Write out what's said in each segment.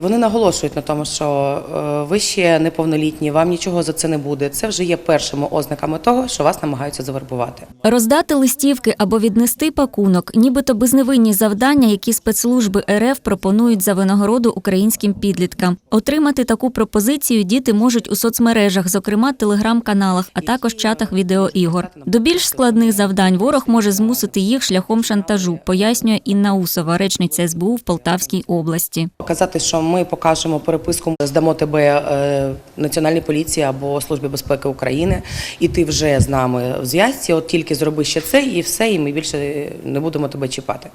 Вони наголошують на тому, що е, ви ще неповнолітні, вам нічого за це не буде. Це вже є першими ознаками того, що вас намагаються завербувати. Роздати листівки або віднести пакунок, нібито безневинні завдання, які спецслужби РФ пропонують за винагороду українським підліткам. Отримати таку пропозицію діти можуть у соцмережах, зокрема телеграм-каналах, а також чатах відеоігор. До більш складних завдань ворог може змусити їх шляхом шантажу, пояснює Інна Усова, речниця СБУ в Полтавській області. Казати, що ми покажемо переписку, здамо тебе е, Національній поліції або Службі безпеки України, і ти вже з нами в зв'язці. От тільки зроби ще це, і все, і ми більше не будемо тебе чіпати.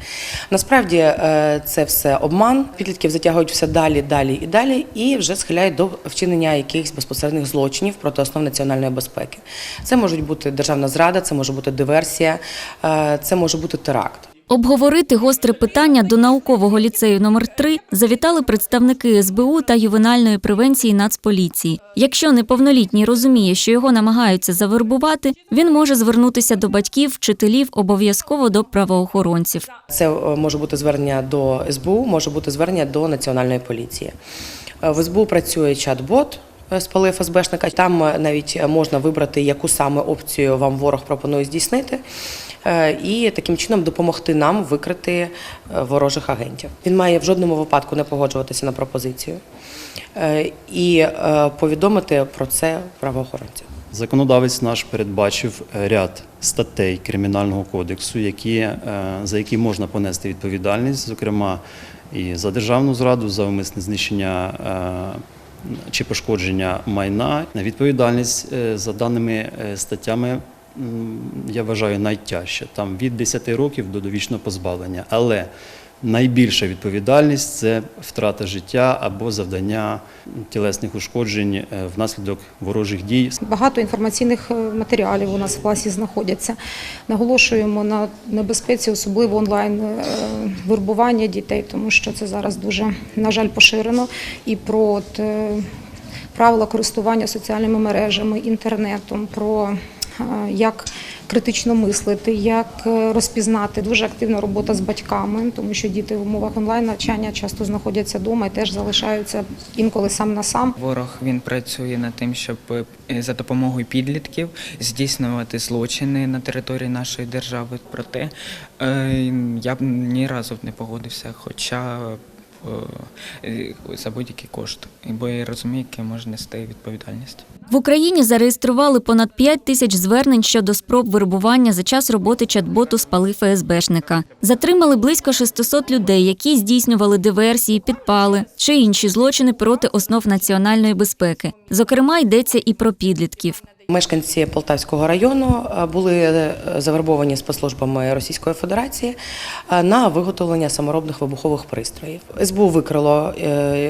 Насправді е, це все обман. Підлітків затягують все далі, далі і далі, і вже схиляють до вчинення якихось безпосередніх злочинів проти основ національної безпеки. Це можуть бути державна зрада, це може бути диверсія, е, це може бути теракт. Обговорити гостре питання до наукового ліцею номер 3 завітали представники СБУ та ювенальної превенції Нацполіції. Якщо неповнолітній розуміє, що його намагаються завербувати, він може звернутися до батьків, вчителів, обов'язково до правоохоронців. Це е, може бути звернення до СБУ, може бути звернення до Національної поліції. Е, В СБУ працює чат-бот. Е, Спали ФСБшника. Там е, навіть можна вибрати, яку саме опцію вам ворог пропонує здійснити, е, і таким чином допомогти нам викрити е, ворожих агентів. Він має в жодному випадку не погоджуватися на пропозицію е, і е, повідомити про це правоохоронців. Законодавець наш передбачив е, ряд статей Кримінального кодексу, які, е, за які можна понести відповідальність, зокрема і за державну зраду, за умисне знищення е, чи пошкодження майна. Відповідальність е, за даними е, статтями. Я вважаю найтяжче, там від 10 років до довічного позбавлення. Але найбільша відповідальність це втрата життя або завдання тілесних ушкоджень е, внаслідок ворожих дій. Багато інформаційних е, матеріалів у нас в класі знаходяться. Наголошуємо на небезпеці, особливо онлайн е, вербування дітей, тому що це зараз дуже, на жаль, поширено. І про от, правила користування соціальними мережами, інтернетом, про як критично мислити, як е, розпізнати. Дуже активна робота з батьками, тому що діти в умовах онлайн навчання часто знаходяться вдома і теж залишаються інколи сам на сам. Ворог він працює над тим, щоб е, за допомогою підлітків здійснювати злочини на території нашої держави. Проте е, я б ні разу не погодився, хоча за будь-який кошт, бо я розумію, яке може нести відповідальність. В Україні зареєстрували понад 5 тисяч звернень щодо спроб вербування за час роботи чат-боту «Спали ФСБшника». Затримали близько 600 людей, які здійснювали диверсії, підпали чи інші злочини проти основ національної безпеки. Зокрема, йдеться і про підлітків. Мешканці Полтавського району е, були е, завербовані спецслужбами Російської Федерації е, на виготовлення саморобних вибухових пристроїв. СБУ викрило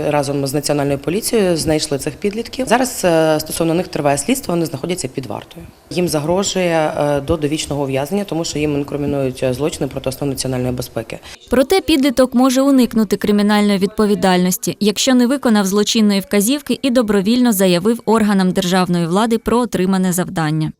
разом з національною поліцією, знайшли цих підлітків. Зараз стосовно них триває слідство, вони знаходяться під вартою. Їм загрожує до довічного ув'язнення, тому що їм інкримінують злочини проти основ національної безпеки. Проте підліток може уникнути кримінальної відповідальності, якщо не виконав злочинної вказівки і добровільно заявив органам державної влади про отримане завдання.